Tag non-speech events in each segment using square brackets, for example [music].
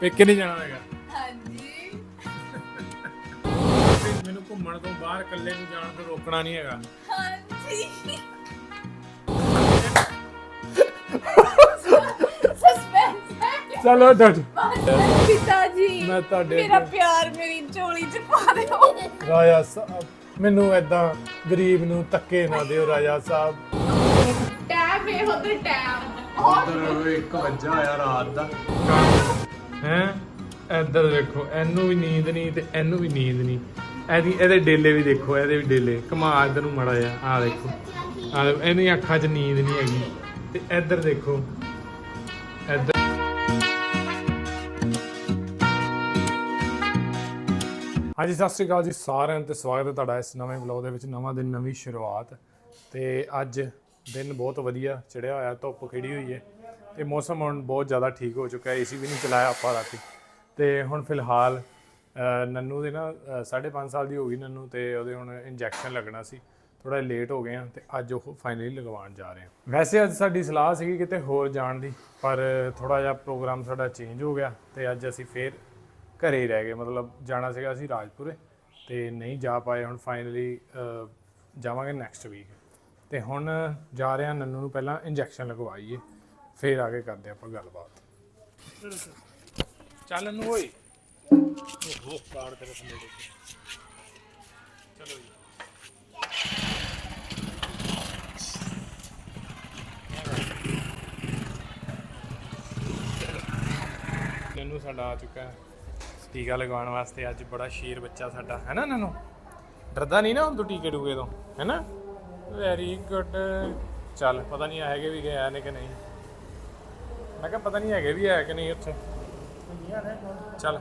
ਪੇਕੇ ਨਹੀਂ ਜਾਣਾ ਹੈਗਾ। ਹਾਂਜੀ। ਮੈਨੂੰ ਘੁੰਮਣ ਤੋਂ ਬਾਹਰ ਇਕੱਲੇ ਨੂੰ ਜਾਣ ਤੋਂ ਰੋਕਣਾ ਨਹੀਂ ਹੈਗਾ। ਹਾਂਜੀ। ਸਸਪੈਂਸ ਹੈ ਚਲੋ ਡਟ ਪਿਤਾ ਜੀ ਮੈਂ ਤੁਹਾਡੇ ਮੇਰਾ ਅੱਗੇ- ਪਿਆਰ ਮੇਰੀ ਝੋਲੀ ਚ ਪਾ ਦਿਓ। ਰਾਜਾ ਸਾਹਿਬ ਮੈਨੂੰ ਐਦਾਂ ਗਰੀਬ ਨੂੰ ਧੱਕੇ ਨਾ ਦਿਓ ਰਾਜਾ ਸਾਹਿਬ। ਟੈਬ ਇਹ ਉਧਰ ਟੈਬ ਉਧਰ ਇੱਕ ਵੱਜਾ ਆਇਆ ਰਾਤ ਦਾ। ਹੈ? ਇੱਧਰ ਦੇਖੋ, ਇਹਨੂੰ ਵੀ ਨੀਂਦ ਨਹੀਂ ਤੇ ਇਹਨੂੰ ਵੀ ਨੀਂਦ ਨਹੀਂ ਇਹਦੀ ਇਹਦੇ ਡੇਲੇ ਵੀ ਦੇਖੋ, ਇਹਦੇ ਵੀ ਡੇਲੇ। ਕਮਾ ਇੱਧਰ ਨੂੰ ਮੜਾ ਜਾ ਆ ਦੇਖੋ। ਆ ਇਹਦੀਆਂ ਅੱਖਾਂ 'ਚ ਨੀਂਦ ਨਹੀਂ ਹੈਗੀ। ਤੇ ਇੱਧਰ ਦੇਖੋ, ਇੱਧਰ ਹਾਂਜੀ, ਸਤਿ ਸ਼੍ਰੀ ਅਕਾਲ ਜੀ ਸਾਰਿਆਂ ਤੇ ਸਵਾਗਤ ਹੈ ਤੁਹਾਡਾ ਇਸ ਨਵੇਂ ਵਲੌਗ ਦੇ ਵਿੱਚ, ਨਵਾਂ ਦਿਨ, ਨਵੀਂ ਸ਼ੁਰੂਆਤ। ਤੇ ਅੱਜ ਦਿਨ ਬਹੁਤ ਵਧੀਆ ਚੜਿਆ ਹੋਇਆ, ਧੁੱਪ ਖਿੜੀ ਹੋਈ ਹੈ। ਤੇ ਮੌਸਮ ਹੁਣ ਬਹੁਤ ਜ਼ਿਆਦਾ ਠੀਕ ਹੋ ਚੁੱਕਾ ਹੈ ਏਸੀ ਵੀ ਨਹੀਂ ਚਲਾਇਆ ਆਪਾਂ ਰਾਤੀ। ਤੇ ਹੁਣ ਫਿਲਹਾਲ ਅ, ਨੰਨੂ ਦੇ ਨਾ 5.5 ਸਾਲ ਦੀ ਹੋ ਗਈ ਨੰਨੂ ਤੇ ਉਹਦੇ ਹੁਣ ਇੰਜੈਕਸ਼ਨ ਲੱਗਣਾ ਸੀ। ਥੋੜਾ ਲੇਟ ਹੋ ਗਏ ਆ ਤੇ ਅੱਜ ਉਹ ਫਾਈਨਲੀ ਲਗਵਾਉਣ ਜਾ ਰਹੇ ਆ। ਵੈਸੇ ਅੱਜ ਸਾਡੀ ਸਲਾਹ ਸੀਗੀ ਕਿਤੇ ਹੋਰ ਜਾਣ ਦੀ ਪਰ ਥੋੜਾ ਜਿਹਾ ਪ੍ਰੋਗਰਾਮ ਸਾਡਾ ਚੇਂਜ ਹੋ ਗਿਆ ਤੇ ਅੱਜ ਅਸੀਂ ਫੇਰ ਘਰੇ ਹੀ ਰਹਿ ਗਏ। ਮਤਲਬ ਜਾਣਾ ਸੀਗਾ ਅਸੀਂ ਰਾਜਪੁਰੇ ਤੇ ਨਹੀਂ ਜਾ ਪਾਏ ਹੁਣ ਫਾਈਨਲੀ ਜਾਵਾਂਗੇ ਨੈਕਸਟ ਵੀਕ ਤੇ ਹੁਣ ਜਾ ਰਹੇ ਹਾਂ ਨੰਨੂ ਨੂੰ ਪਹਿਲਾਂ ਇੰਜੈਕਸ਼ਨ ਲਗਵਾਈਏ। ਫੇਰ ਆ ਕੇ ਕਰਦੇ ਆਪਾਂ ਗੱਲਬਾਤ। ਚੱਲ ਨੰਨੂ ਓਏ। ਓਹੋ, ਕਾਰਡ ਤੇਰੇ ਥੱਲੇ ਦੇਖੀ। ਚਲੋ ਜੀ। ਨੰਨੂ ਸਾਡਾ ਆ ਚੁੱਕਾ ਹੈ। ਟੀਕਾ ਲਗਵਾਉਣ ਵਾਸਤੇ ਅੱਜ ਬੜਾ ਸ਼ੇਰ ਬੱਚਾ ਸਾਡਾ, ਹੈ ਨਾ ਨੰਨੂ? ਡਰਦਾ ਨਹੀਂ ਨਾ ਹੁਣ ਤੂੰ ਟੀਕੇ ਟੂਕੇ ਤੋਂ, ਹੈ ਨਾ? ਵੈਰੀ ਗੁੱਡ ਚੱਲ, ਪਤਾ ਨਹੀਂ ਹੈਗੇ ਵੀ ਗਿਆ ਨੇ ਕਿ ਨਹੀਂ। ਮੈਂ ਕਿਹਾ ਪਤਾ ਨਹੀਂ ਹੈਗੇ ਵੀ ਹੈ ਕਿ ਨਹੀਂ ਉੱਥੇ ਚੱਲ।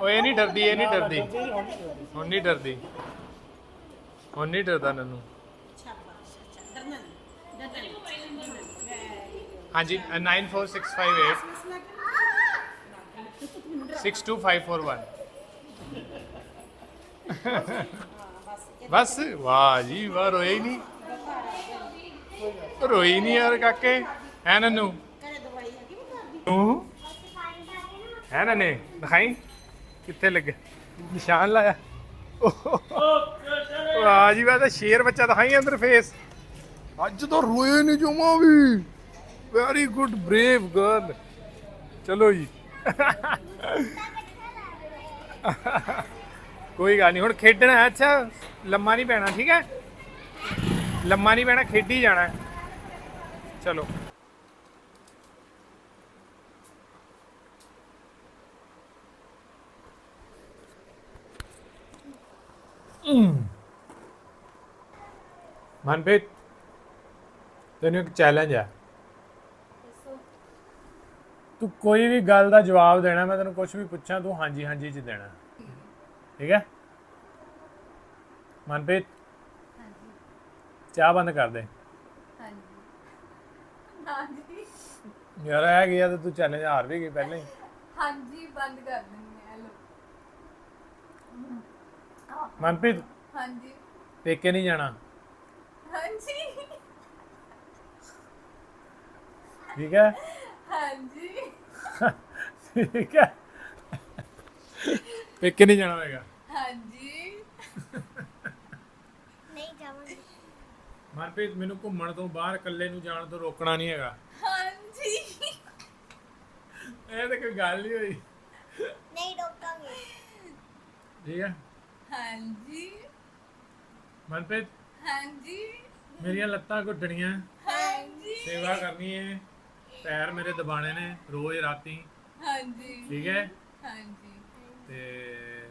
ਓਏ ਇਹ ਨਹੀਂ ਡਰਦੀ ਇਹ ਨਹੀਂ ਡਰਦੀ। ਹੁਣ ਨਹੀਂ ਡਰਦੀ। ਹੁਣ ਨਹੀਂ ਡਰਦਾ ਨੰਨੂ। ਹਾਂਜੀ 94658 62541 ਬਸ, ਵਾਹ ਜੀ, ਵਾਹ, ਰੋਏ ਹੀ ਨਹੀਂ। ਰੋਈ ਨਹੀਂ ਯਾਰ ਕਾਕੇ। ਹੈ ਨੰਨੂ? ਤੂੰ ਹੈ ਨਨੇ? ਦਿਖਾਈ? ਕਿੱਥੇ ਲੱਗੇ? ਨਿਸ਼ਾਨ ਲਾਇਆ। ਵਾਹ ਜੀ, ਵਾਹ, ਤਾਂ ਸ਼ੇਰ ਬੱਚਾ ਦਿਖਾਈ ਅੰਦਰ ਫੇਸ ਅੱਜ ਤਾਂ ਰੋਏ ਨਹੀਂ ਜਮਾ ਵੀ। ਵੈਰੀ ਗੁੱਡ ਬ੍ਰੇਵ ਗਰਲ ਚਲੋ ਜੀ। ਕੋਈ ਗੱਲ ਨਹੀਂ, ਹੁਣ ਖੇਡਣਾ ਹੈ, ਅੱਛਾ, ਲੰਮਾ ਨਹੀਂ ਪੈਣਾ, ਠੀਕ ਹੈ? ਲੰਮਾ ਨਹੀਂ ਪੈਣਾ, ਖੇਡੀ ਜਾਣਾ ਚਲੋ। ਮਨਪ੍ਰੀਤ, ਤੈਨੂੰ ਇੱਕ ਚੈਲੰਜ ਹੈ ਤੂੰ ਕੋਈ ਵੀ ਗੱਲ ਦਾ ਜਵਾਬ ਦੇਣਾ ਮੈਂ ਤੈਨੂੰ ਕੁਝ ਵੀ ਪੁੱਛਾਂ ਤੂੰ ਹਾਂਜੀ ਹਾਂਜੀ ਚ ਦੇਣਾ। ਠੀਕ ਹੈ? ਮਨਪ੍ਰੀਤ? ਚਾਹ ਬੰਦ ਕਰ ਦੇ। ਹਾਂਜੀ। ਹਾਂਜੀ। ਯਾਰ ਇਹ ਗਿਆ ਤੇ ਤੂੰ ਚੈਲੰਜ ਹਾਰ ਵੀ ਗਈ ਪਹਿਲਾਂ ਹੀ। ਹਾਂਜੀ ਬੰਦ ਕਰ ਦਿੰਦੇ ਆ ਲੋ ਮਨਪ੍ਰੀਤ? ਹਾਂਜੀ। ਪੇਕੇ ਨਹੀਂ ਜਾਣਾ। ਹਾਂਜੀ। ਠੀਕ ਹੈ? ਹਾਂਜੀ। ਠੀਕ ਹੈ। ਪੇਕੇ ਨਹੀਂ ਜਾਣਾ ਹੋਏਗਾ ਹਾਂਜੀ। ਨਹੀਂ ਜਾਵਾਂਗੀ। ਮਨਪ੍ਰੀਤ ਮੈਨੂੰ ਘੁੰਮਣ ਤੋਂ ਬਾਹਰ ਇਕੱਲੇ ਨੂੰ ਜਾਣ ਤੋਂ ਰੋਕਣਾ ਨਹੀਂ ਹੈਗਾ। ਹਾਂਜੀ। ਇਹ ਤਾਂ ਕੋਈ ਗੱਲ ਨਹੀਂ ਹੋਈ। ਨਹੀਂ ਰੋਕਾਂਗੇ। ਠੀਕ ਹੈ। ਹਾਂਜੀ। ਮਨਪ੍ਰੀਤ ਹਾਂਜੀ। ਮੇਰੀਆਂ ਲੱਤਾਂ ਘੁੱਟਣੀਆਂ। ਹਾਂਜੀ। ਸੇਵਾ ਕਰਨੀ ਹੈ। ਪੈਰ ਮੇਰੇ ਦਬਾਣੇ ਨੇ ਰੋਜ਼ ਰਾਤੀ। ਹਾਂਜੀ। ਠੀਕ ਹੈ? ਹਾਂਜੀ। ਤੇ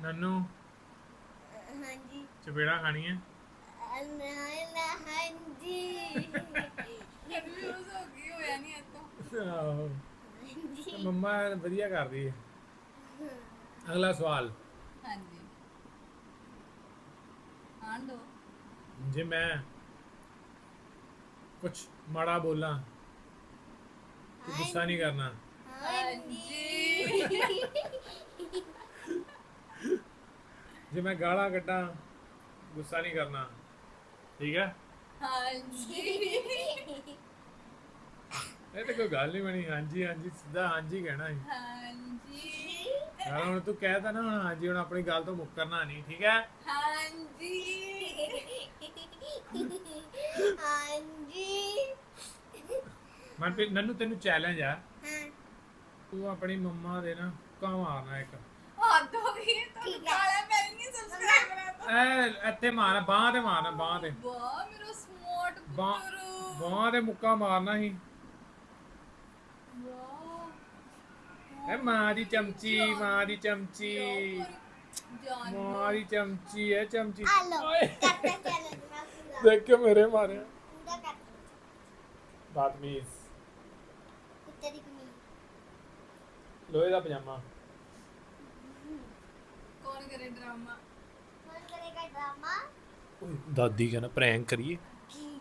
ਨੰਨੂ ਹਾਂਜੀ। ਚਪੇੜਾ ਖਾਣੀ ਹੈ ਨਾ ਹਾਂਜੀ। ਕਨਫਿਊਜ਼ ਹੋ ਗਈ ਹੋਇਆ ਨਹੀਂ ਇਤੋਂ ਆਹੋ। ਤੇ ਮੰਮਾ ਵਧੀਆ ਕਰਦੀ ਹੈ। ਅਗਲਾ ਸਵਾਲ। ਹਾਂਜੀ। ਆਣ ਦੋ। ਜੇ ਮੈਂ ਕੁਝ ਮਾੜਾ ਬੋਲਾਂ ਤੂੰ ਗੁੱਸਾ ਨਹੀਂ ਕਰਨਾ। ਹਾਂਜੀ। ਜੇ ਮੈਂ ਗਾਲਾਂ ਕੱਢਾਂ ਗੁੱਸਾ ਨਹੀਂ ਕਰਨਾ। ਠੀਕ ਹੈ? ਹਾਂਜੀ। ਇਹ ਤਾਂ ਕੋਈ ਗੱਲ ਨਹੀਂ ਬਣੀ। ਹਾਂਜੀ ਹਾਂਜੀ ਸਿੱਧਾ ਹਾਂਜੀ ਕਹਿਣਾ ਹੈ ਹਾਂਜੀ। ਯਾਰ ਹੁਣ ਤੂੰ ਕਹਿ ਤਾ ਨਾ ਹੁਣ ਹਾਂਜੀ ਹੁਣ ਆਪਣੀ ਗੱਲ ਤੋਂ ਮੁੱਕਰਨਾ ਨਹੀਂ ਠੀਕ ਹੈ? ਹਾਂਜੀ। [laughs] ਹਾਂਜੀ। ਮਨਪ੍ਰੀਤ ਨੰਨੂ ਤੈਨੂੰ ਚੈਲੰਜ ਆ। ਹਾਂ। ਤੂੰ ਆਪਣੀ ਮੰਮਾ ਦੇ ਨਾ ਕਾ ਮਾਰਨਾ ਇੱਕ। ਹੱਦ ਹੋ ਗਈ ਹੈ ਤੁਹਾਨੂੰ ਨਹੀਂ ਸਬਸਕ੍ਰਾਈਬ ਕਰਾ ਤਾ ਐ ਇੱਥੇ ਮਾਰਨਾ ਬਾਹ ਤੇ ਮਾਰਨਾ ਬਾਹ ਤੇ। ਵਾਹ ਮੇਰਾ ਸਮਾਰਟ ਬਾਹ ਪੁੱਤਰ। ਬਾਹ ਤੇ ਮੁੱਕਾ ਮਾਰਨਾ ਸੀ। ਵਾਹ। ਐ ਮਾਂ ਦੀ ਚਮਚੀ ਮਾਂ ਦੀ ਚਮਚੀ। ਮਾਂ ਦੀ ਚਮਚੀ ਐ ਚਮਚੀ। ਆ ਲੋ ਓਏ, ਕਰਤਾ ਚੈਲੰਜ ਮੈਂ ਪੂਰਾ ਦੇਖ ਕੇ ਮੇਰੇ ਮਾਰਿਆ ਪੂਰਾ ਕਰਤਾ ਬਦਤਮੀਜ਼ ਕੁੱਤੇ ਦੀ ਕਮੀ ਲੋਹੇ ਦਾ ਪਜਾਮਾ ਕੌਣ ਕਰੇ ਡਰਾਮਾ ਕੌਣ ਕਰੇਗਾ ਡਰਾਮਾ ਓਏ ਦਾਦੀ ਕਹਿੰਦਾ ਪ੍ਰੈਂਕ ਕਰੀਏ ਕੀ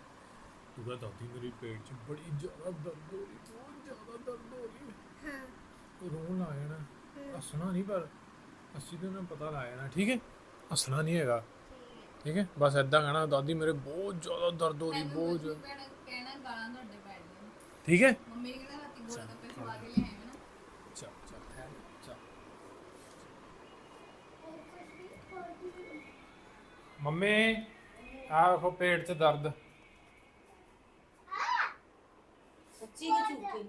ਤੂੰ ਕਹ ਦਾਦੀ ਮੇਰੀ ਪੇਟ 'ਚ ਬੜੀ ਜ਼ਿਆਦਾ ਦਰਦ ਹੋ ਰਹੀ ਬਹੁਤ ਜ਼ਿਆਦਾ ਦਰਦ ਹੋ ਰਹੀ ਹੈ ਹਾਂ ਤੂੰ ਰੋਣ ਲੱਗ ਜਾਣਾ ਹੱਸਣਾ ਨਹੀਂ ਪਰ ਅਸੀਂ ਤਾਂ ਨੂੰ ਪਤਾ ਲੱਗ ਜਾਣਾ ਠੀਕ ਹੈ? ਬਸ ਐਦਾਂ ਕਹਿਣਾ ਦਾਦੀ ਮੇਰੇ ਬਹੁਤ ਜ਼ਿਆਦਾ ਦਰਦ ਹੋ ਰਹੀ ਬਹੁਤ ਜ਼ਿਆਦਾ। ਕਹਿਣਾ ਗਾਲਾਂ ਤੁਹਾਡੇ ਪੈਣੀਆਂ ਠੀਕ ਹੈ? ਮੰਮੀ ਨੇ ਕਿਹਾ ਰਾਤੀ ਗੋਲ ਗੱਪੇ ਖਵਾ ਕੇ ਲਿਆਏ ਨਾ। ਚੱਲ ਚੱਲ ਠਹਿਰ ਚੱਲ। ਮੰਮੀ ਆ ਵੇਖੋ ਪੇਟ 'ਚ ਦਰਦ। ਸੱਚੀ ਕਿ ਝੂਠੀ।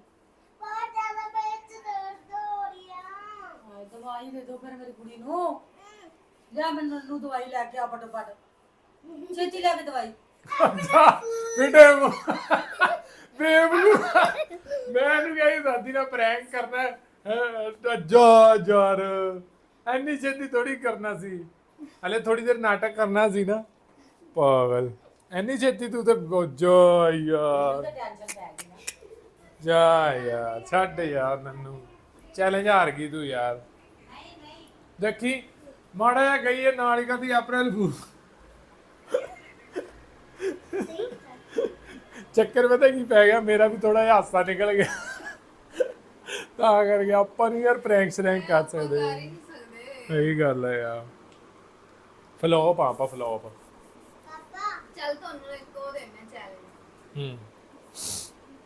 ਬਹੁਤ ਜ਼ਿਆਦਾ ਪੇਟ ਚ ਦਰਦ ਹੋ ਰਹੀ ਆ। ਹਾਏ ਦਵਾਈ ਦੇ ਦਿਓ ਫਿਰ ਮੇਰੀ ਕੁੜੀ ਨੂੰ। ਲਿਆ ਮੈਨੂੰ ਨੂੰ ਦਵਾਈ ਲੈ ਕੇ ਆ ਫਟਾਫਟ। ਛੇਤੀ ਲੈ ਕੇ ਦਵਾਈ। ਬੇਟੇ ਬੇਬਲੂ ਮੈਂ ਨੂੰ ਕਹੀ ਦਾਦੀ ਨਾਲ ਪ੍ਰੈਂਕ ਕਰਨਾ ਹੈ। ਜਾ ਯਾਰ। ਐਨੀ ਛੇਤੀ ਥੋੜੀ ਕਰਨਾ ਸੀ। ਹਲੇ ਥੋੜੀ ਦੇਰ ਨਾਟਕ ਕਰਨਾ ਸੀ ਨਾ। ਪਾਗਲ। ਐਨੀ ਛੇਤੀ ਤੂੰ ਤੇ ਉਹ ਜਾ ਯਾਰ। ਤਾਂ ਟੈਨਸ਼ਨ ਪੈ ਗਈ ਨਾ। ਜਾ ਯਾਰ। ਛੱਡ ਯਾਰ ਨੰਨੂ ਚੈਲੰਜ ਹਾਰ ਗਈ ਤੂੰ ਯਾਰ। ਦੇਖੀ ਮਾੜਾ ਜਿਹਾ ਗਈ ਹੈ ਨਾਲ ਹੀ ਅਪ੍ਰੈਲ ਫੂਲ ਚੱਕਰ ਪਤਾ ਕੀ ਪੈ ਗਿਆ? ਮੇਰਾ ਵੀ ਥੋੜਾ ਜਿਹਾ ਹਾਸਾ ਨਿਕਲ ਗਿਆ। ਤਾਂ ਕਰਕੇ ਆਪਾਂ ਨਹੀਂ ਯਾਰ ਪ੍ਰੈਂਕ ਸ਼ਰੈਂਕ ਕਰ ਸਕਦੇ ਸਹੀ ਗੱਲ ਹੈ ਯਾਰ। ਫਲੋਪ ਆਪਾਂ ਫਲੋਪ ਪਾਪਾ ਚੱਲ ਤੁਹਾਨੂੰ ਇੱਕ ਉਹ ਦੇਣਾ ਚੈਲੰਜ ਹੂੰ।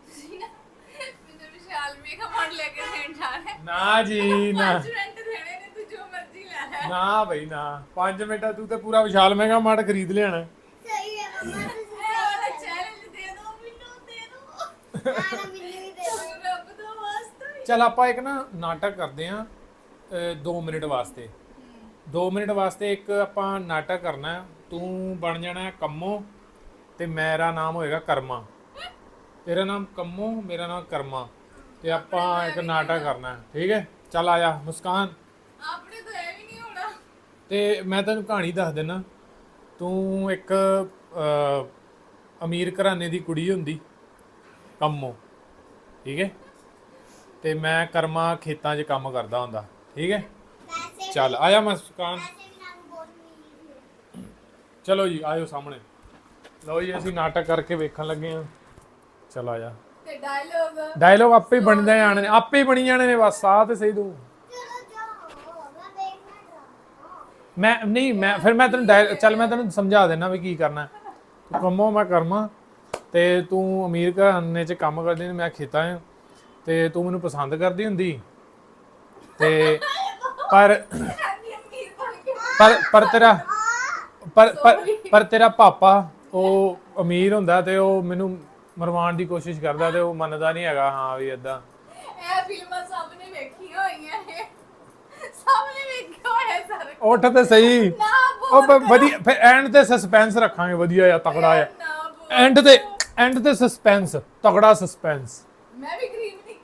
ਤੁਸੀਂ ਨਾ ਮੈਨੂੰ ਵਿਸ਼ਾਲ ਮੇਕਅਪ ਆਰਟ ਲੈ ਕੇ ਦੇਣ ਜਾ ਰਹੇ। ਨਾ ਜੀ ਨਾ। ਪੰਜ ਮਿੰਟ ਦੇਣੇ ਨੇ ਤੂੰ ਜੋ ਮਰਜ਼ੀ ਲੈ ਲੈ। ਨਾ ਬਈ ਨਾ। 5 ਮਿੰਟਾਂ ਤੂੰ ਤੇ ਪੂਰਾ ਵਿਸ਼ਾਲ ਮਹਿੰਗਾ ਮਾਟ ਖਰੀਦ ਲਿਆਣਾ ਸਹੀ ਹੈ ਮੰਮਾ ਤੁਸੀਂ ਇਹ ਵਾਲਾ ਚੈਲੰਜ ਦੇ ਦਿਓ ਮੈਨੂੰ ਦੇ ਦਿਓ ਆਣਾ ਮੈਨੂੰ ਵੀ ਦੇ ਦਿਓ ਰੱਬ ਦਾ ਵਾਸਤਾ ਚਲ ਆਪਾਂ ਇੱਕ ਨਾ ਨਾਟਕ ਕਰਦੇ ਆਂ 2 ਮਿੰਟ ਵਾਸਤੇ। 2 ਮਿੰਟ ਵਾਸਤੇ ਇੱਕ ਆਪਾਂ ਨਾਟਕ ਕਰਨਾ ਹੈ। ਤੂੰ ਬਣ ਜਾਣਾ ਹੈ ਕੰਮੋ ਤੇ ਮੇਰਾ ਨਾਮ ਹੋਏਗਾ ਕਰਮਾ। ਤੇਰਾ ਨਾਮ ਕੰਮੋ ਮੇਰਾ ਨਾਮ ਕਰਮਾ। ਤੇ ਆਪਾਂ ਇੱਕ ਨਾਟਕ ਕਰਨਾ ਹੈ। ਠੀਕ ਹੈ? ਚੱਲ ਆ ਜਾ ਮੁਸਕਾਨ। ਆਪਣੇ ਤੋਂ ਇਹ ਵੀ ਨਹੀਂ ਹੋਣਾ। ਤੇ ਮੈਂ ਤੈਨੂੰ ਕਹਾਣੀ ਦੱਸ ਦਿੰਨਾ। ਤੂੰ ਇੱਕ ਅਹ, ਅਮੀਰ ਘਰਾਣੇ ਦੀ ਕੁੜੀ ਹੁੰਦੀ। ਕੰਮੋ ਠੀਕ ਹੈ? ਤੇ ਮੈਂ ਕਰਮਾ ਖੇਤਾਂ 'ਚ ਕੰਮ ਕਰਦਾ ਹੁੰਦਾ। ਠੀਕ ਹੈ? ਚੱਲ ਆਇਆ ਮੁਸਕਾਨ ਚਲੋ ਜੀ ਆਇਓ ਸਾਹਮਣੇ। ਲਓ ਜੀ ਅਸੀਂ ਨਾਟਕ ਕਰਕੇ ਵੇਖਣ ਲੱਗੇ ਹਾਂ। ਚਲ ਆਇਆ। ਤੇ ਡਾਇਲੋਗ ਡਾਇਲੋਗ ਆਪੇ ਹੀ ਬਣਦੇ ਜਾਣੇ ਨੇ। ਆਪੇ ਹੀ ਬਣੀ ਜਾਣੇ ਨੇ ਬਸ ਸਾਹ ਤੇ ਸਹੀ ਜਾਓ ਮੈਂ ਨਹੀਂ ਮੈਂ ਫਿਰ ਮੈਂ ਤੈਨੂੰ ਡਾਇ- ਚੱਲ ਮੈਂ ਤੈਨੂੰ ਸਮਝਾ ਦੇਣਾ ਵੀ ਕੀ ਕਰਨਾ। ਤੂੰ ਕੰਮੋ ਮੈਂ ਕਰਮਾ। ਤੇ ਤੂੰ ਅਮੀਰ ਘਰਾਣੇ 'ਚ ਕੰਮ ਕਰਦੀ ਹੁੰਦੀ ਮੈਂ ਖੇਤਾਂ 'ਚ। ਤੇ ਤੂੰ ਮੈਨੂੰ ਪਸੰਦ ਕਰਦੀ ਹੁੰਦੀ। ਤੇ ਪਰ ਪਰ ਪਰ ਤੇਰਾ ਪਰ ਪਰ ਪਰ ਤੇਰਾ ਪਾਪਾ ਉਹ ਅਮੀਰ ਹੁੰਦਾ ਤੇ ਉਹ ਮੈਨੂੰ ਮਰਵਾਉਣ ਦੀ ਕੋਸ਼ਿਸ਼ ਕਰਦਾ ਤੇ ਉਹ ਮੰਨਦਾ ਨਹੀਂ ਹੈਗਾ ਹਾਂ ਵੀ ਇਦਾਂ ਇਹ ਫਿਲਮਾਂ ਸਭ ਨੇ ਵੇਖੀਆਂ ਹੋਈਆਂ ਨੇ। ਸਭ ਨੇ ਵੇਖਿਆ ਹੋਇਆ ਸਰ। ਉੱਠ ਤੇ ਸਹੀ। ਨਾ ਉਹ ਬ- ਵਧੀਆ ਫਿਰ ਐਂਡ ਤੇ ਸਸਪੈਂਸ ਰੱਖਾਂਗੇ ਵਧੀਆ ਆ ਤਕੜਾ ਆ ਨਾ ਬੋਲ। ਐਂਡ ਤੇ ਐਂਡ ਤੇ ਸਸਪੈਂਸ ਤਕੜਾ ਸਸਪੈਂਸ। ਮੈਂ ਵੀ ਗਰੀਬ ਨਹੀਂ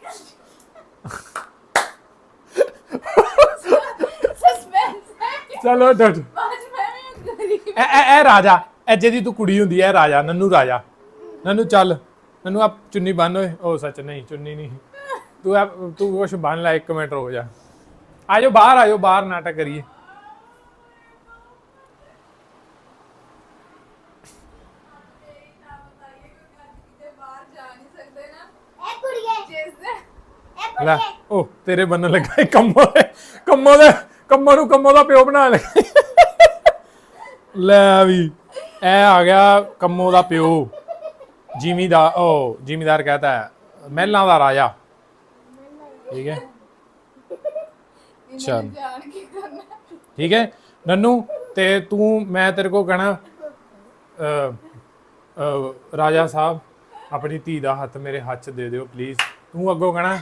[laughs] ਸਸਪੈਂਸ ਚਲੋ ਡਟ। ਐ ਐ ਰਾਜਾ ਐ ਜਿਹਦੀ ਤੂੰ ਕੁੜੀ ਹੁੰਦੀ ਐ ਰਾਜਾ ਨੰਨੂ ਰਾਜਾ। ਨੰਨੂ ਚੱਲ। ਨੰਨੂ ਆ ਚੁੰਨੀ ਬੰਨ ਓਏ। ਉਹ ਸੱਚ ਨਹੀਂ ਚੁੰਨੀ ਨਹੀਂ। ਤੂੰ ਆ ਤੂੰ ਕੁਛ ਬੰਨ ਲੈ ਇੱਕ ਮਿੰਟ ਰੁਕ ਜਾ। ਆਜੋ ਬਾਹਰ ਆਜੋ ਬਾਹਰ ਨਾਟਕ ਕਰੀਏ ਨਾ ਬਤਾਈਏ ਕਿਉਂਕਿ ਅੱਜ ਕਿਤੇ ਬਾਹਰ ਜਾ ਨਹੀਂ ਸਕਦੇ ਨਾ ਇਹ ਕੁੜੀਏ ਜਿਸ ਦਿਨ ਇਹ ਲੈ ਉਹ ਤੇਰੇ ਬੰਨਣ ਲੱਗਾ ਈ ਕੰਮੋ ਦੇ ਕੰਮੋ ਦੇ, ਕੰਮੋ ਨੂੰ ਕੰਮੋ ਦਾ ਪਿਓ ਬਣਾ ਲੈ ਲੈ ਵੀ ਐ ਆ ਗਿਆ ਕੰਮੋ ਦਾ ਪਿਓ, ਜ਼ਿਮੀਦਾਰ ਉਹ ਜ਼ਿਮੀਦਾਰ ਕਹਤਾ ਹੈ, ਮਹਿਲਾਂ ਦਾ ਰਾਜਾ। ਠੀਕ ਹੈ? ਚੱਲ। ਠੀਕ ਹੈ? ਨੰਨੂ, ਤੇ ਤੂੰ, ਮੈਂ ਤੇਰੇ ਕੋ ਕਹਣਾ ਰਾਜਾ ਸਾਹਿਬ, ਆਪਣੀ ਧੀ ਦਾ ਹੱਥ ਮੇਰੇ ਹੱਥ 'ਚ ਦੇ ਦਿਓ ਪਲੀਜ਼ ਤੂੰ ਅੱਗੋਂ ਕਹਣਾ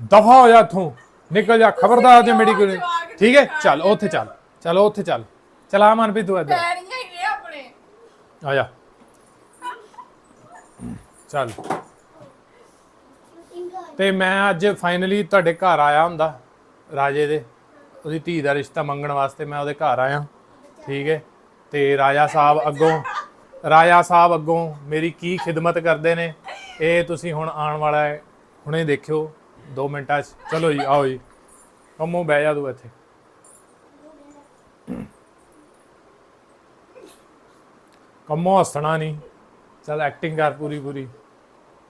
ਦਫਾ ਹੋ ਜਾ ਇੱਥੋਂ। ਨਿਕਲ ਜਾ ਖਬਰਦਾਰ ਜੇ ਮੇਰੀ ਕੋਈ ਠੀਕ ਹੈ? ਚੱਲ ਉੱਥੇ ਚੱਲ। ਚਲੋ ਉੱਥੇ ਚੱਲ। ਚਲਾ ਮਨਪ੍ਰੀਤ ਤੂੰ ਇੱਧਰ ਪੈਰੀਆਂ ਹੀ ਨੇ ਆਪਣੇ। ਆ ਜਾ। ਚੱਲ। ਤੇ ਮੈਂ ਅੱਜ ਫਾਈਨਲੀ ਤੁਹਾਡੇ ਘਰ ਆਇਆ ਹੁੰਦਾ ਰਾਜੇ ਦੇ। ਉਹਦੀ ਧੀ ਦਾ ਰਿਸ਼ਤਾ ਮੰਗਣ ਵਾਸਤੇ ਮੈਂ ਉਹਦੇ ਘਰ ਆਇਆ। ਠੀਕ ਹੈ? ਤੇ ਰਾਜਾ ਸਾਹਿਬ ਅੱਗੋਂ ਰਾਜਾ ਸਾਹਿਬ ਅੱਗੋਂ ਮੇਰੀ ਕੀ ਖਿਦਮਤ ਕਰਦੇ ਨੇ ਇਹ ਤੁਸੀਂ ਹੁਣ ਆਉਣ ਵਾਲਾ ਹੈ। ਹੁਣੇ ਦੇਖਿਓ। 2 ਮਿੰਟਾਂ 'ਚ। ਚਲੋ ਜੀ ਆਓ ਜੀ। ਕੰਮੋਂ ਬਹਿ ਜਾ ਤੂੰ ਇੱਥੇ। ਕੰਮੋਂ ਹੱਸਣਾ ਨਹੀਂ ਚੱਲ ਐਕਟਿੰਗ ਕਰ ਪੂਰੀ ਪੂਰੀ।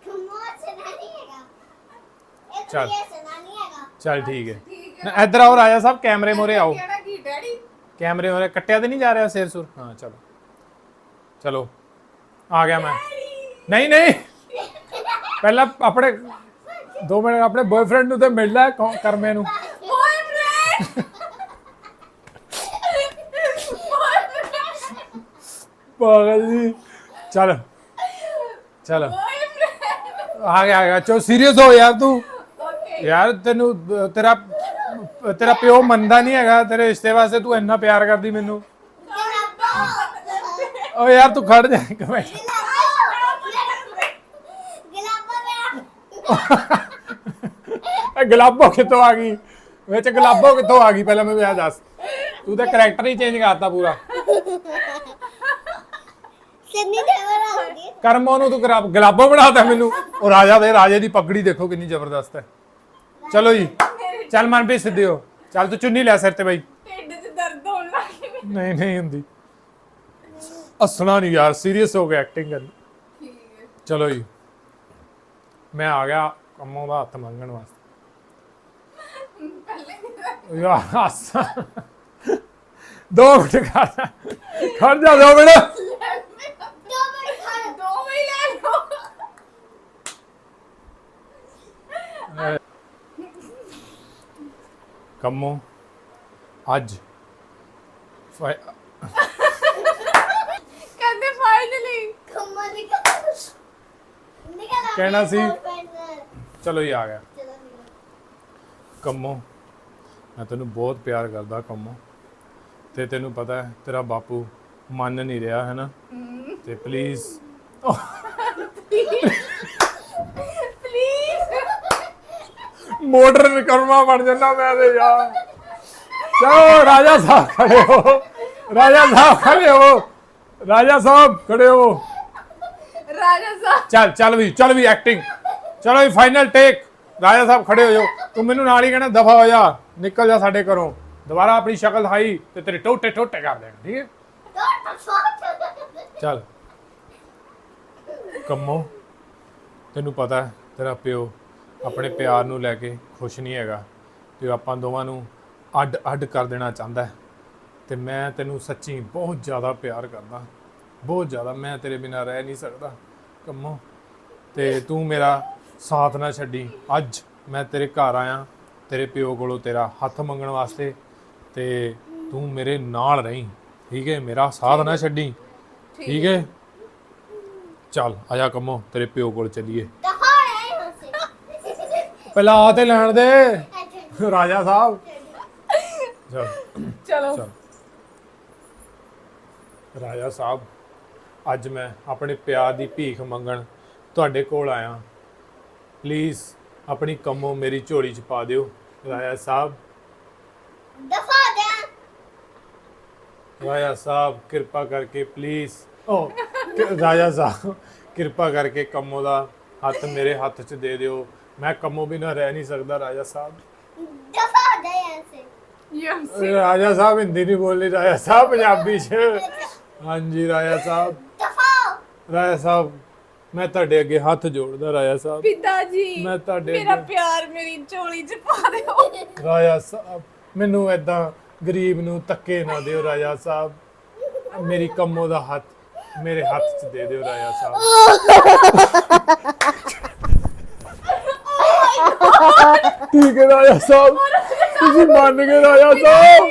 ਕਮੋ ਸੁਣਾ ਨਹੀਂ ਹੈਗਾ। ਇੱਕ ਚੱਲ। ਚੱਲ ਠੀਕ ਹੈ। ਇੱਧਰ ਆਓ ਰਾਜਾ ਸਾਹਿਬ ਕੈਮਰੇ ਮੋਰੇ ਆਓ। ਕਿਹੜਾ ਕੀ ਡੈਡੀ? ਕੈਮਰੇ ਮੋਰੇ ਕੱਟਿਆ ਤੇ ਨਹੀਂ ਜਾ ਰਿਹਾ ਸਿਰ ਸੁਰ? ਹਾਂ ਚਲੋ। ਚਲੋ। ਆ ਗਿਆ ਮੈਂ। ਨਹੀਂ ਨਹੀਂ। ਪਹਿਲਾਂ ਆਪਣੇ ਦੋ ਮਿੰਟ ਆਪਣੇ ਬॉयਫ੍ਰੈਂਡ ਨੂੰ ਤੇ ਮਿਲਦਾ ਕਰਮੇ ਨੂੰ। ਬॉयਫ੍ਰੈਂਡ ਪਾਗਲ ਜੀ। ਆ ਗਿਆ ਆ ਗਿਆ। ਚੋ ਸੀਰੀਅਸ ਹੋ ਯਾਰ ਤੂੰ। ਯਾਰ ਤੈਨੂੰ ਤੇਰਾ ਤੇਰਾ ਪਿਓ ਮੰਨਦਾ ਨਹੀਂ ਹੈਗਾ। ਤੇਰੇ ਰਿਸ਼ਤੇ ਵਾਸਤੇ ਤੂੰ ਇੰਨਾ ਪਿਆਰ ਕਰਦੀ ਮੈਨੂੰ। ਓ ਯਾਰ ਤੂੰ ਖੜ ਜਾ ਇੱਕ ਮਿੰਟ। [laughs] ਗੁਲਾਬੋ ਕਿੱਥੋਂ ਆ ਗਈ? ਵਿੱਚ ਗੁਲਾਬੋ ਕਿੱਥੋਂ ਆ ਗਈ? ਪਹਿਲਾਂ ਮੈਨੂੰ ਇਹ ਦੱਸ। ਤੂੰ ਤਾਂ ਕਰੈਕਟਰ ਹੀ ਚੇਂਜ ਕਰਤਾ ਪੂਰਾ। ਸਿੰਨੀ ਦੇਵਰ ਆਉਂਦੀ ਕਰਮੋਂ ਨੂੰ ਤੂੰ ਗਰਾ- ਗੁਲਾਬੋ ਬਣਾਤਾ ਮੈਨੂੰ। ਉਹ ਰਾਜਾ ਦੇ ਰਾਜੇ ਦੀ ਪਗੜੀ ਦੇਖੋ ਕਿੰਨੀ ਜ਼ਬਰਦਸਤ ਹੈ। ਚਲੋ ਜੀ ਚੱਲ ਮਨਪ੍ਰੀਤ ਸਿੱਧੇ ਹੋ। ਚੱਲ ਤੂੰ ਚੁੰਨੀ ਲੈ ਸਿਰ ਤੇ ਬਾਈ। ਢਿੱਡ 'ਚ ਦਰਦ ਹੋਣ ਲੱਗ ਗਿਆ ਨਹੀਂ ਨਹੀਂ ਹੁੰਦੀ। ਹੱਸਣਾ ਨਹੀਂ ਯਾਰ ਸੀਰੀਅਸ ਹੋ ਗਿਆ ਐਕਟਿੰਗ ਕਰਨੀ। ਠੀਕ ਹੈ। ਚਲੋ ਜੀ। ਮੈਂ ਆ ਗਿਆ ਕੰਮੋਂ ਦਾ ਹੱਥ ਮੰਗਣ ਵਾਸਤੇ। ਪਹਿਲੇ ਨਹੀਂ ਯਾਰ ਹੱਸ ਦੋ ਮਿੰਟ ਖੜ ਜਾ। ਖੜ ਜਾ ਦੋ ਮਿੰਟ ਦੋ ਮਿੰਟ ਖੜ ਦੋ ਵੀ ਲੈ ਲਓ ਕੰਮੋਂ ਅੱਜ ਫਾਈ- ਕਹਿੰਦੇ ਫਾਈਨਲੀ ਕਮੋ ਨਿਕਲ ਨਿਕਲ ਕਹਿਣਾ ਸੀ। ਚਲੋ ਚਲੋ ਜੀ ਆ ਗਿਆ ਨਿਕਲ ਕੰਮੋਂ। ਮੈਂ ਤੈਨੂੰ ਬਹੁਤ ਪਿਆਰ ਕਰਦਾ ਕੰਮੋਂ। ਤੇ ਤੈਨੂੰ ਪਤਾ ਹੈ ਤੇਰਾ ਬਾਪੂ ਮੰਨ ਨਹੀਂ ਰਿਹਾ ਹੈ ਨਾ? ਤੇ ਪਲੀਜ਼ ਪਲੀਜ਼ ਮਾਡਰਨ ਕਰਮਾ ਬਣ ਜਾਂਦਾ ਮੈਂ ਤੇ ਯਾਰ। ਚਲੋ ਰਾਜਾ ਸਾਹਿਬ ਖੜੇ ਹੋ। ਰਾਜਾ ਸਾਹਿਬ ਖੜੇ ਹੋ। ਰਾਜਾ ਸਾਹਿਬ ਖੜੇ ਹੋ। ਰਾਜਾ ਸਾਹਿਬ। ਚੱਲ ਚੱਲ ਵੀ ਚੱਲ ਵੀ ਐਕਟਿੰਗ ਚਲੋ ਵੀ ਫਾਈਨਲ ਟੇਕ ਰਾਜਾ ਸਾਹਿਬ ਖੜੇ ਹੋ ਜਾਓ। ਤੂੰ ਮੈਨੂੰ ਨਾਲ ਹੀ ਕਹਿਣਾ, ਦਫਾ ਹੋ ਜਾ, ਨਿਕਲ ਜਾ ਸਾਡੇ ਘਰੋਂ। ਦੁਬਾਰਾ ਆਪਣੀ ਸ਼ਕਲ ਦਿਖਾਈ ਤੇ ਤੇਰੇ ਟੋਟੇ ਟੋਟੇ ਕਰ ਦੇਣਾ, ਠੀਕ ਹੈ? ਚੱਲ। ਕੰਮੋ, ਤੈਨੂੰ ਪਤਾ ਹੈ, ਤੇਰਾ ਪਿਓ ਆਪਣੇ ਪਿਆਰ ਨੂੰ ਲੈ ਕੇ ਖੁਸ਼ ਨਹੀਂ ਹੈਗਾ ਤੇ ਆਪਾਂ ਦੋਵਾਂ ਨੂੰ ਅੱਡ ਅੱਡ ਕਰ ਦੇਣਾ ਚਾਹੁੰਦਾ ਹੈ। ਤੇ ਮੈਂ ਤੈਨੂੰ ਸੱਚੀ ਬਹੁਤ ਜ਼ਿਆਦਾ ਪਿਆਰ ਕਰਦਾ, ਬਹੁਤ ਜ਼ਿਆਦਾ। ਮੈਂ ਤੇਰੇ ਬਿਨਾਂ ਰਹਿ ਨਹੀਂ ਸਕਦਾ। ਕੰਮੋ, ਤੇ ਤੂੰ ਮੇਰਾ ਸਾਥ ਨਾ ਛੱਡੀ। ਅੱਜ ਮੈਂ ਤੇਰੇ ਘਰ ਆਇਆ ਤੇਰੇ ਪਿਓ ਕੋਲੋਂ ਤੇਰਾ ਹੱਥ ਮੰਗਣ ਵਾਸਤੇ ਤੇ ਤੂੰ ਮੇਰੇ ਨਾਲ ਰਹੀਂ। ਠੀਕ ਹੈ? ਮੇਰਾ ਸਾਥ ਨਾ ਛੱਡੀ। ਠੀਕ ਹੈ? ਚੱਲ ਆਜਾ ਕੰਮੋ ਤੇਰੇ ਪਿਓ ਕੋਲ ਚੱਲੀਏ। ਪਹਿਲਾਂ ਆ ਤੇ ਲੈਣ ਦੇ। ਰਾਜਾ ਸਾਹਿਬ। ਚਲੋ। ਚੱਲ। ਰਾਜਾ ਸਾਹਿਬ ਅੱਜ ਮੈਂ ਆਪਣੇ ਪਿਆਰ ਦੀ ਭੀਖ ਮੰਗਣ ਤੁਹਾਡੇ ਕੋਲ ਆਇਆ। ਪਲੀਜ਼ ਆਪਣੀ ਕੰਮੋ ਮੇਰੀ ਝੋਲੀ 'ਚ ਪਾ ਦਿਓ। ਰਾਜਾ ਸਾਹਿਬ। ਦਫਾ ਦੇ ਰਾਜਾ ਸਾਹਿਬ ਕਿਰਪਾ ਕਰਕੇ ਪਲੀਜ਼ ਓ ਕਿ- ਰਾਜਾ ਸਾਹਿਬ ਕਿਰਪਾ ਕਰਕੇ ਕੰਮੋ ਦਾ ਹੱਥ ਮੇਰੇ ਹੱਥ 'ਚ ਦੇ ਦਿਓ। ਮੈਂ ਕੰਮੋ ਬਿਨਾਂ ਰਹਿ ਨਹੀਂ ਸਕਦਾ ਰਾਜਾ ਸਾਹਿਬ। ਦਫਾ ਦੇ ਹਸੇ ਯਸ ਰਾਜਾ ਸਾਹਿਬ ਹਿੰਦੀ ਨਹੀਂ ਬੋਲਣੀ ਰਾਜਾ ਸਾਹਿਬ ਪੰਜਾਬੀ 'ਚ। ਹਾਂਜੀ ਰਾਜਾ ਸਾਹਿਬ। ਦਫਾ ਰਾਜਾ ਸਾਹਿਬ ਮੈਂ ਤੁਹਾਡੇ ਅੱਗੇ ਹੱਥ ਜੋੜਦਾ ਰਾਜਾ ਸਾਹਿਬ। ਪਿਤਾ ਜੀ ਮੈਂ ਤੁਹਾਡੇ ਮੇਰਾ ਅੱਗੇ- ਪਿਆਰ ਮੇਰੀ ਝੋਲੀ 'ਚ ਪਾ ਦਿਓ। ਰਾਜਾ ਸਾਹਿਬ ਮੈਨੂੰ ਐਦਾਂ ਗਰੀਬ ਨੂੰ ਧੱਕੇ ਨਾ ਦਿਓ ਰਾਜਾ ਸਾਹਿਬ। ਮੇਰੀ ਕੰਮੋ ਦਾ ਹੱਥ ਮੇਰੇ ਹੱਥ 'ਚ ਦੇ ਦਿਓ ਰਾਜਾ ਸਾਹਿਬ। ਠੀਕ ਹੈ ਰਾਜਾ ਸਾਹਿਬ। ਤੁਸੀਂ ਮੰਨ ਗਏ ਰਾਜਾ ਸਾਹਿਬ।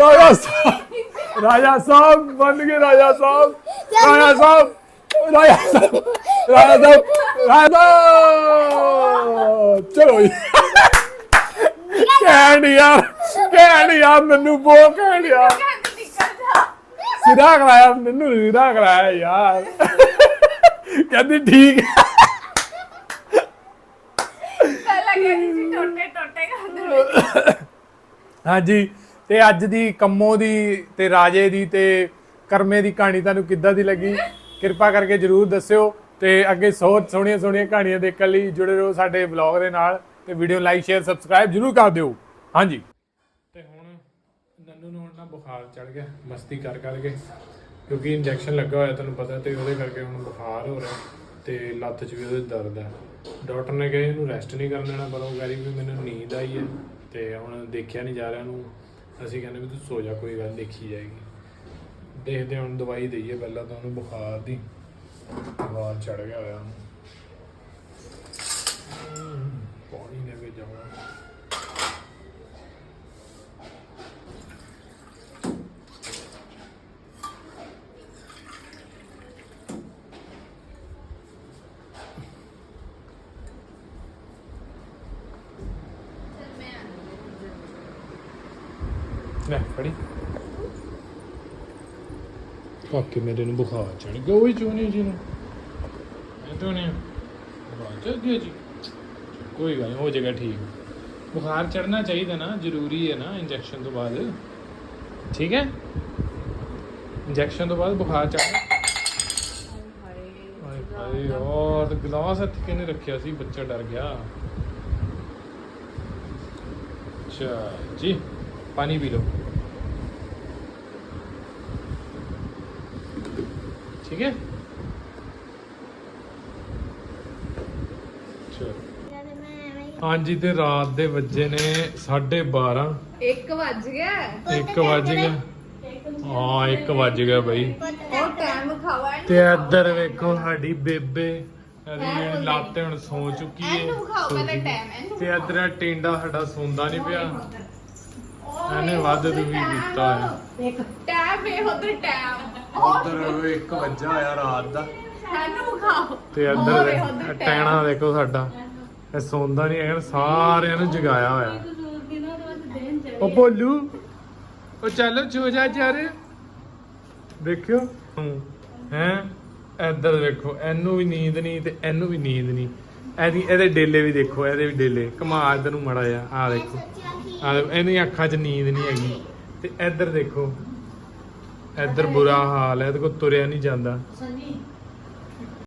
ਰਾਜਾ ਸਾਹਿਬ। ਰਾਜਾ ਸਾਹਿਬ ਮੰਨ ਗਏ ਰਾਜਾ ਸਾਹਿਬ। ਰਾਜਾ ਸਾਹਿਬ। ਰਾਜਾ ਸਾਹਿਬ ਰਾਜਾ ਸਾਹਿਬ ਰਾਜਾ ਸਾਹਿਬ ਚਲੋ ਜੀ ਕਹਿਣ ਯਾਰ ਕਹਿਣ ਯਾਰ ਮੈਨੂੰ ਬਹੁਤ ਕਹਿਣ ਯਾਰ ਸਿਰਾ ਕਰਾਇਆ ਮੈਨੂੰ ਸਿਰਾ ਕਰਾਇਆ ਯਾਰ ਕਹਿੰਦੀ ਠੀਕ ਹੈ। ਹਾਂਜੀ, ਤੇ ਅੱਜ ਦੀ ਕੰਮੋ ਦੀ, ਤੇ ਰਾਜੇ ਦੀ, ਤੇ ਕਰਮੇ ਦੀ ਕਹਾਣੀ ਤੁਹਾਨੂੰ ਕਿੱਦਾਂ ਦੀ ਲੱਗੀ ਕਿਰਪਾ ਕਰਕੇ ਜਰੂਰ ਦੱਸਿਓ ਤੇ ਅੱਗੇ ਸੌ ਸੋਹਣੀਆਂ ਸੋਹਣੀਆਂ ਕਹਾਣੀਆਂ ਦੇਖਣ ਲਈ ਜੁੜੇ ਰਹੋ ਸਾਡੇ ਵਲੌਗ ਦੇ ਨਾਲ ਤੇ ਵੀਡੀਓ ਲਾਈਕ, ਸ਼ੇਅਰ, ਸਬਸਕ੍ਰਾਈਬ ਜਰੂਰ ਕਰ ਦਿਓ। ਹਾਂਜੀ। ਤੇ ਹੁਣ ਨੰਨੂ ਨੂੰ ਹੁਣ ਨਾ ਬੁਖਾਰ ਚੜ ਗਿਆ, ਮਸਤੀ ਕਰ ਕਰਕੇ ਕਿਉਂਕਿ ਇੰਜੈਕਸ਼ਨ ਲੱਗਾ ਹੋਇਆ ਤੁਹਾਨੂੰ ਪਤਾ ਤੇ ਉਹਦੇ ਕਰਕੇ ਹੁਣ ਬੁਖਾਰ ਹੋ ਰਿਹਾ ਤੇ ਲੱਤ 'ਚ ਵੀ ਉਹਦੇ ਦਰਦ ਹੈ ਡਾਕਟਰ ਨੇ ਕਿਹਾ ਇਹਨੂੰ ਰੈਸਟ ਨਹੀਂ ਕਰਨ ਦੇਣਾ, ਪਰ ਉਹ ਕਹਿ ਰਹੀ ਵੀ ਮੈਨੂੰ ਨੀਂਦ ਆਈ ਹੈ ਤੇ ਹੁਣ ਦੇਖਿਆ ਨਹੀਂ ਜਾ ਰਿਹਾ ਉਹਨੂੰ। ਅਸੀਂ ਕਹਿੰਦੇ ਵੀ ਤੂੰ ਸੋ ਜਾ, ਕੋਈ ਗੱਲ ਦੇਖੀ ਜਾਏਗੀ। ਦੇਖਦੇ ਹੁਣ ਦਵਾਈ ਦਈਏ ਪਹਿਲਾਂ ਤਾਂ ਉਹਨੂੰ ਬੁਖਾਰ ਦੀ। ਬੁਖਾਰ ਚੜ ਗਿਆ ਹੋਇਆ ਉਹਨੂੰ। ਹਮ, ਪਾਣੀ ਲੈ ਕੇ ਜਾਵਾਂ ਲੈ ਫੜੀ। ਕਾਕੇ ਮੇਰੇ ਨੂੰ ਬੁਖਾਰ ਚੜ ਗਿਆ ਉਹ ਚੋਣੀ ਜੀ ਨੂੰ। ਮੈਂ ਤੋਂ ਬੁਖਾਰ ਚੜ ਗਿਆ ਜੀ। ਕੋਈ ਗੱਲ ਨਹੀਂ, ਹੋ ਜਾਏਗਾ ਠੀਕ। ਬੁਖਾਰ ਚੜਨਾ ਚਾਹੀਦਾ ਨਾ, ਜ਼ਰੂਰੀ ਹੈ ਨਾ ਇੰਜੈਕਸ਼ਨ ਤੋਂ ਬਾਅਦ। ਠੀਕ ਹੈ? ਇੰਜੈਕਸ਼ਨ ਤੋਂ ਬਾਅਦ ਬੁਖਾਰ ਚੜਨਾ ਹਾਏ ਹਾਏ ਗਲਾਸ ਹੱਥ ਕਿਨੇ ਰੱਖਿਆ ਸੀ, ਬੱਚਾ ਡਰ ਗਿਆ। ਅੱਛਾ ਜੀ, ਪਾਣੀ ਪੀ ਲਓ। ਹੈ? ਐਵੇਂ ਹੀ ਹਾਂਜੀ ਤੇ ਰਾਤ ਦੇ ਵੱਜੇ ਨੇ 12:30 ਇੱਕ ਵੱਜ ਗਿਆ? 1 ਵੱਜ ਗਿਆ। ਹਾਂ 1 ਵੱਜ ਗਿਆ ਬਈ। ਉਹ ਟਾਈਮ ਖਾਵਾ ਤੇ ਇੱਧਰ ਵੇਖੋ ਸਾਡੀ ਬੇਬੇ ਇਹਦੀ ਲੱਤ ਹੁਣ ਸੌ ਚੁੱਕੀ ਏ। ਇਹਨੂੰ ਖਾਓ ਪਹਿਲਾਂ ਟਾਈਮ ਇਹਨੂੰ ਤੇ ਇੱਧਰ ਟਿੰਡਾ ਸਾਡਾ ਸੌਂਦਾ ਨਹੀਂ ਪਿਆ। ਇਹਨੇ ਵੱਧ ਦੁਖੀ ਕੀਤਾ। ਹੈ ਟਾਈਮ ਇਹ ਉਧਰ ਟਾਈਮ ਉਧਰ 1 ਵਜਾ ਹੋਇਆ ਰਾਤ ਦਾ। ਇਹਨੂੰ ਖਾਓ ਤੇ ਇੱਧਰ ਟੈਣਾ ਦੇਖੋ ਸਾਡਾ। ਇਹ ਸੌਂਦਾ ਨਹੀਂ ਹੈਗਾ ਸਾਰਿਆਂ ਨੂੰ ਜਗਾਇਆ ਹੋਇਆ। ਉਹ ਭੋਲੂ ਉਹ ਚੱਲ ਛੋ ਜਾ ਚਾਰੇ ਦੇਖਿਓ ਹੂੰ ਇੱਧਰ ਦੇਖੋ ਇਹਨੂੰ ਵੀ ਨੀਂਦ ਨਹੀਂ ਤੇ ਇਹਨੂੰ ਵੀ ਨੀਂਦ ਨਹੀਂ ਇਹਦੀ ਇਹਦੇ ਡੇਲੇ ਵੀ ਦੇਖੋ ਇਹਦੇ ਵੀ ਡੇਲੇ। ਕਮਾ ਇੱਧਰ ਨੂੰ ਮੜਾ ਜਾ ਆ ਦੇਖੋ। ਆ ਇਹਦੀਆਂ ਅੱਖਾਂ 'ਚ ਨੀਂਦ ਨਹੀਂ ਹੈਗੀ। ਤੇ ਇੱਧਰ ਦੇਖੋ ਇੱਧਰ ਬੁਰਾ ਹਾਲ ਹੈ ਇਹਦੇ ਕੋਲ ਤੁਰਿਆ ਨਹੀਂ ਜਾਂਦਾ। ਸੰਨੀ